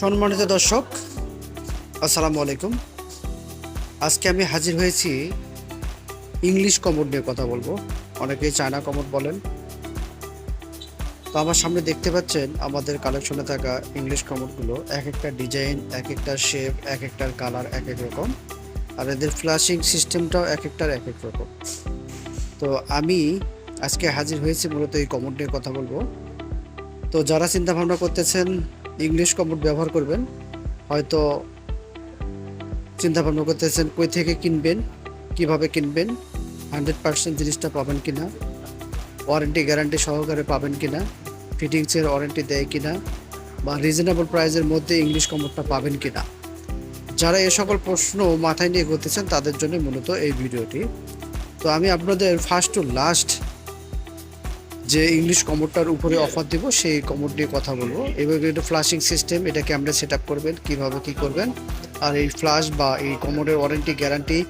সম্মানিত দর্শক, আসসালামু আলাইকুম। আজকে আমি হাজির হয়েছি ইংলিশ কমোড নিয়ে কথা বলব। অনেকেই চায়না কমোড বলেন। তো আমার সামনে দেখতে পাচ্ছেন, আমাদের কালেকশনে থাকা ইংলিশ কমোডগুলো এক একটা ডিজাইন এক একটা শেপ এক একটার কালার এক এক রকম। আর এদের ফ্ল্যাশিং সিস্টেমটাও এক একটার এক এক রকম। তো আমি আজকে হাজির হয়েছি মূলত এই কমোড নিয়ে কথা বলব। তো যারা চিন্তা ভাবনা করতেছেন ইংলিশ কমোড ব্যবহার করবেন। হয়তো চিন্তা ভাবনা করতেছেন কই থেকে কিনবেন, কীভাবে কিনবেন, হান্ড্রেড পার্সেন্ট জিনিসটা পাবেন কিনা, ওয়ারেন্টি গ্যারান্টি সহকারে পাবেন কিনা, ফিটিংসের ওয়ারেন্টি দেয় কিনা, বা রিজনেবল প্রাইসের মধ্যে ইংলিশ কমোডটা পাবেন কিনা। যারা এ সকল প্রশ্ন মাথায় নিয়ে করতেছেন, তাদের জন্য মূলত এই ভিডিওটি। তো আমি আপনাদের ফার্স্ট টু লাস্ট যে ইংলিশ কমোডটার উপরে অফার দিব, সেই কমোড নিয়ে কথা বলব। এবং এটা ফ্লাশিং সিস্টেম এটা ক্যামেরা সেট আপ করবেন, কীভাবে কী করবেন। আর এই ফ্লাশ বা এই কমোডের ওয়ারেন্টি গ্যারান্টি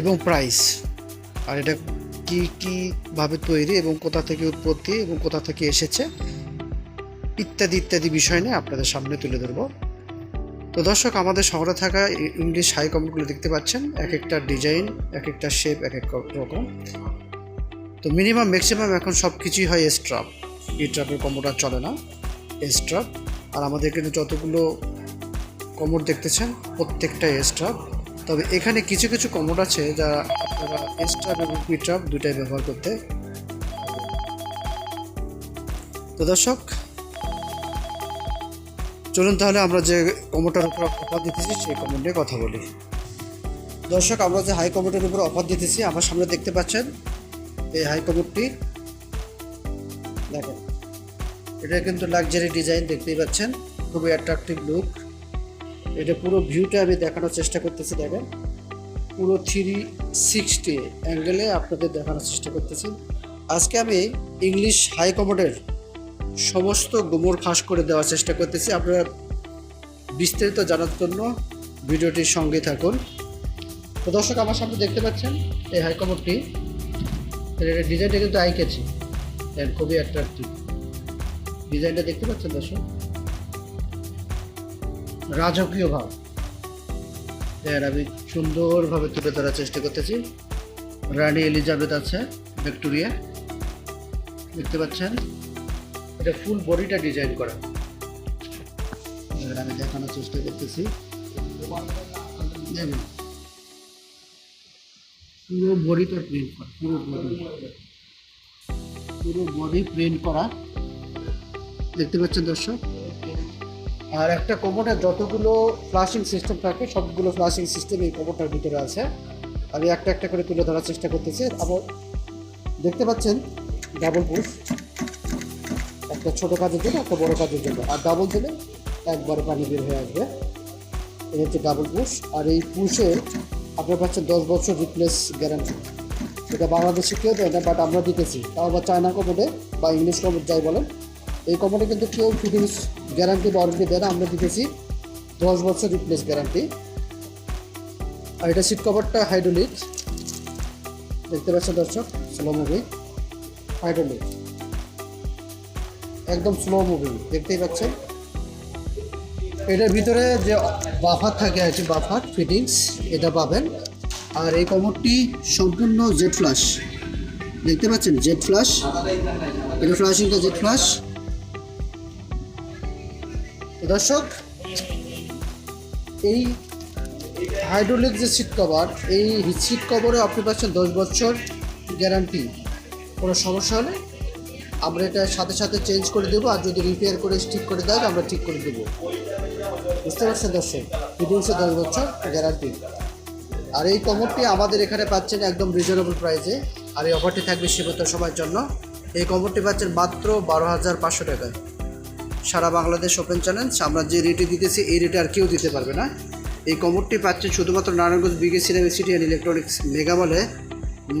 এবং প্রাইস আর এটা কি, কীভাবে তৈরি এবং কোথা থেকে উৎপত্তি এবং কোথা থেকে এসেছে, ইত্যাদি ইত্যাদি বিষয় নিয়ে আপনাদের সামনে তুলে ধরবো। তো দর্শক, আমাদের শহরে থাকা ইংলিশ হাই কমোডগুলো দেখতে পাচ্ছেন, এক একটা ডিজাইন এক একটা শেপ এক এক রকম। তো মিনিমাম ম্যাক্সিমাম এখন সব কিছুই হয় স্ট্রাপ ই ট্রাপের কমোড আর চলে না। স্ট্রাপ আর আমাদের কিন্তু যতগুলো কমোড দেখতেছেন, প্রত্যেকটাই স্ট্রাপ তবে এখানে কিছু কিছু কমোড আছে যা আপনারা স্ট্রাপ এবং পি ট্রাপ দুটাই ব্যবহার করতে তো দর্শক, চলুন তাহলে আমরা যে কমোটার উপর অফার দিতেছি, সেই কমোড নিয়ে কথা বলি। দর্শক, আমরা যে হাই কমোটের উপর অফার দিতেছি, আমার সামনে দেখতে পাচ্ছেন এই হাই দেখেন, এটা কিন্তু লাক্সারি ডিজাইন দেখতেই পাচ্ছেন। খুবই অ্যাট্রাকটিভ লুক এটা পুরো ভিউটা আমি দেখানোর চেষ্টা করতেছি, দেখেন। পুরো থ্রি সিক্সটি অ্যাঙ্গেলে আপনাদের দেখানোর চেষ্টা করতেছি। আজকে আমি ইংলিশ হাই কমোডের সমস্ত গোমর ফাঁস করে দেওয়ার চেষ্টা করতেছি। আপনারা বিস্তারিত জানার জন্য ভিডিওটির সঙ্গে থাকুন। তো দর্শক, আমার সামনে দেখতে পাচ্ছেন এই হাই কমোডটি এর ডিজাইনটা কিন্তু আই কেছি এন্ড খুবই অ্যাট্রাকটিভ ডিজাইনটা দেখতে পাচ্ছেন দর্শক? রাজকীয় ভাব। এর আমি সুন্দরভাবে তুলে ধরার চেষ্টা করতেছি। রানী এলিজাবেথ আছে, ভিক্টোরিয়া। দেখতে পাচ্ছেন? এটা ফুল বডিটা ডিজাইন করা। আমি দেখানোর চেষ্টা করতেছি। পুরো বডিটা প্রিন্ট করা, পুরো বডি পুরো বডি প্রিন্ট করা। দেখতে পাচ্ছেন দর্শক? আর একটা কোমোডে যতগুলো ফ্লাশিং সিস্টেম থাকে, সবগুলো ফ্লাশিং সিস্টেম এই কোমোটার ভিতরে আছে। আমি একটা একটা করে তুলে ধরার চেষ্টা করতেছি। আবার দেখতে পাচ্ছেন ডাবল পুশ একটা ছোট কাজের জন্য, একটা বড় কাজের জন্য। আর ডাবল দিলে একবারে পানি বের হয়ে আসবে। এই হচ্ছে ডাবল পুশ আর এই পুশে আপনার পাচ্ছেন দশ বছর রিপ্লেস গ্যারান্টি এটা বাংলাদেশে কেউ দেয় না বাট আমরা দিতেছি। তাও বা চায়না কমোডে বা ইংলিশ কমোড যাই বলেন, এই কমোডে কিন্তু কেউ ফিটিংস গ্যারান্টি বা ওয়ারেন্টি দেয় না। আমরা দিতেছি দশ বছর রিপ্লেস গ্যারান্টি আর এটা সিট কভারটা হাইড্রোলিক দেখতে পাচ্ছেন দর্শক স্লো মুভি হাইড্রোলিক একদম স্লো মুভি দেখতেই পাচ্ছেন। এটার ভিতরে যে বাফার থাকে আর কি, বাফার, ফিটিংস, এটা পাবেন। আর এই কমোডটি সম্পূর্ণ জেড ফ্লাশ। দেখতে পাচ্ছেন? Jet flush. এটা ফ্লাশিংটা জেড ফ্লাশ। দর্শক, এই হাইড্রোলিক যে সিট কভার, এই সিট কভারে আপনি পাচ্ছেন দশ বছর গ্যারান্টি। কোনো সমস্যা হলে আমরা এটা সাথে সাথে চেঞ্জ করে দেবো, আর যদি রিপেয়ার করে ঠিক করে দেয়, আমরা ঠিক করে দেবো। বুঝতে পারছেন দর্শক ফিটিংসে দশ বছর গ্যারান্টি আর এই কমোডটি আমাদের এখানে পাচ্ছেন একদম রিজনেবল প্রাইসে আর এই অফারটি থাকবে সীমিত সময়ের জন্য। এই কমোডটি পাচ্ছেন মাত্র বারো হাজার পাঁচশো টাকায়। সারা বাংলাদেশ ওপেন চ্যালেঞ্জ আমরা যে রেটে দিতেছি, এই রেটে আর কেউ দিতে পারবে না। এই কমোডটি পাচ্ছেন শুধুমাত্র নারায়ণগঞ্জ বিগে সিনেমা সিটি অ্যান্ড ইলেকট্রনিক্স মেগামলে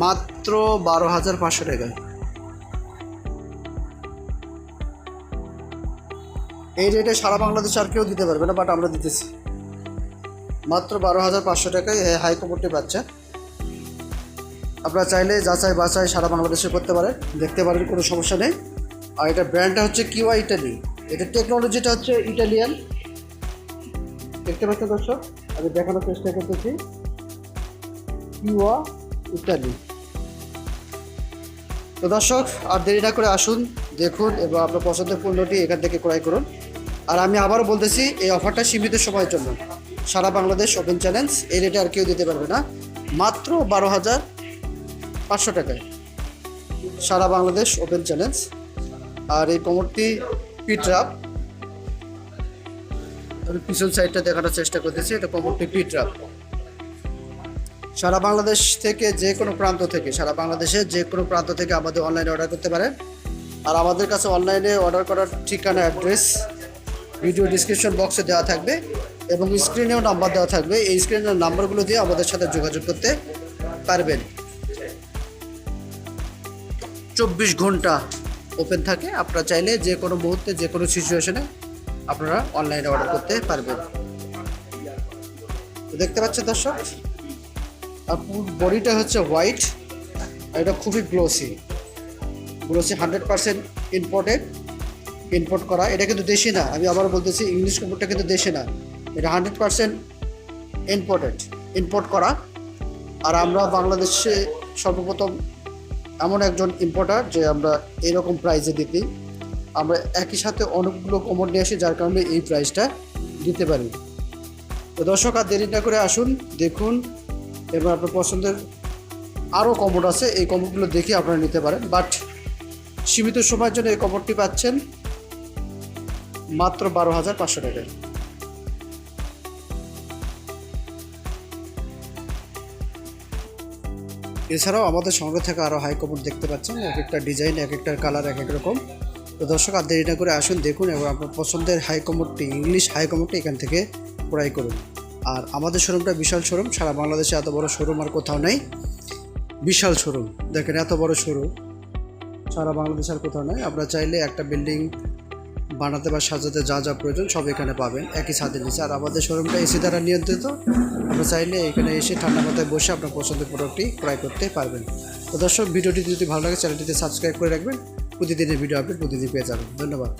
মাত্র বারো হাজার পাঁচশো টাকায়। এই রেটে সারা বাংলাদেশে আর কেউ দিতে পারবে না বাট আমরা দিতেছি। মাত্র বারো হাজার পাঁচশো টাকায় এই হাই কমোডটি পাচ্ছে আপনারা চাইলে যাচাই বাছাই সারা বাংলাদেশে করতে পারেন, দেখতে পারেন, কোনো সমস্যা নেই। আর এটা ব্র্যান্ডটা হচ্ছে কিউআই ইটালি। এটা টেকনোলজিটা হচ্ছে ইটালিয়ান। দেখতে পাচ্ছেন দর্শক, আমি দেখানোর চেষ্টা করতেছি। কিওয়া ইত্যাদি তো দর্শক, আর দেরি না করে আসুন, দেখুন, এবং আপনার পছন্দের পণ্যটি এখান থেকে ক্রয় করুন। আর আমি আবারও বলতেছি, এই অফারটা সীমিত সময়ের জন্য। সারা বাংলাদেশ ওপেন চ্যালেঞ্জ এই রেটে আর কেউ দিতে পারবে না। মাত্র বারো হাজার পাঁচশো টাকায়। সারা বাংলাদেশ ওপেন চ্যালেঞ্জ আর এই কোমরটি পিটরাপ আমি পিছন সাইডটা দেখানোর চেষ্টা করতেছি, এটা কোমরটি পিটরাপ সারা বাংলাদেশ থেকে যে কোনো প্রান্ত থেকে, সারা বাংলাদেশের যে কোনো প্রান্ত থেকে আমাদের অনলাইনে অর্ডার করতে পারেন। আর আমাদের কাছে অনলাইনে অর্ডার করার ঠিকানা অ্যাড্রেস ভিডিও ডিসক্রিপশন বক্সে দেওয়া থাকবে এবং স্ক্রিনেও নাম্বার দেওয়া থাকবে। এই স্ক্রিনের নাম্বারগুলো দিয়ে আমাদের সাথে যোগাযোগ করতে পারবেন। চব্বিশ ঘণ্টা ওপেন থাকে। আপনারা চাইলে যে কোনো মুহূর্তে, যে কোনো সিচুয়েশনে আপনারা অনলাইনে অর্ডার করতে পারবেন। দেখতে পাচ্ছেন দর্শক, আর বডিটা হচ্ছে হোয়াইট আর এটা খুবই glossy glossy hundred percent imported import করা, এটা কিন্তু দেশি না। আমি আবার বলতেছি ইংলিশ কাপড়টা কিন্তু দেশি না। এটা হান্ড্রেড পার্সেন্ট ইম্পোর্টেড ইম্পোর্ট করা। আর আমরা বাংলাদেশে সর্বপ্রথম এমন একজন ইম্পোর্টার যে আমরা এরকম প্রাইজে দিতে আমরা একই সাথে অনেকগুলো কোমর নিয়ে আসি, যার কারণে এই প্রাইসটা দিতে পারি। তো দর্শক, আর দেরি না করে আসুন, দেখুন, এবার আপনার পছন্দের আরও কমোড আছে, এই কমোডগুলো দেখে আপনারা নিতে পারেন। বাট সীমিত সময়ের জন্য এই কমোডটি পাচ্ছেন। মাত্র বারো হাজার পাঁচশো টাকায় এছাড়াও আমাদের সঙ্গে থাকা আরও হাই কমোড দেখতে পাচ্ছেন, এক একটা ডিজাইন এক একটা কালার এক এক রকম। তো দর্শক, আর দেরি না করে আসুন, দেখুন, এবং আপনার পছন্দের হাই কমোডটি ইংলিশ হাই এখান থেকে ক্রয় করুন। আর আমাদের শোরুমটা বিশাল শোরুম সারা বাংলাদেশে এত বড় শোরুম আর কোথাও নেই। বিশাল শোরুম দেখেন, এত বড় শোরুম সারা বাংলাদেশ আর কোথাও নেই। আপনারা চাইলে একটা বিল্ডিং বানাতে বা সাজাতে যা যা প্রয়োজন সব এখানে পাবেন, একই ছাদের নিচে। আর আমাদের শোরুমটা এসি দ্বারা নিয়ন্ত্রিত। আমরা চাইলে এখানে এসে ঠান্ডা মাথায় বসে আপনার পছন্দের প্রোডাক্টটি ক্রয় করতে পারবেন। তো দর্শক, ভিডিওটি যদি ভালো লাগে চ্যানেলটিতে সাবস্ক্রাইব করে রাখবেন। প্রতিদিনের ভিডিও আপডেট প্রতিদিন পেয়ে যাবেন। ধন্যবাদ।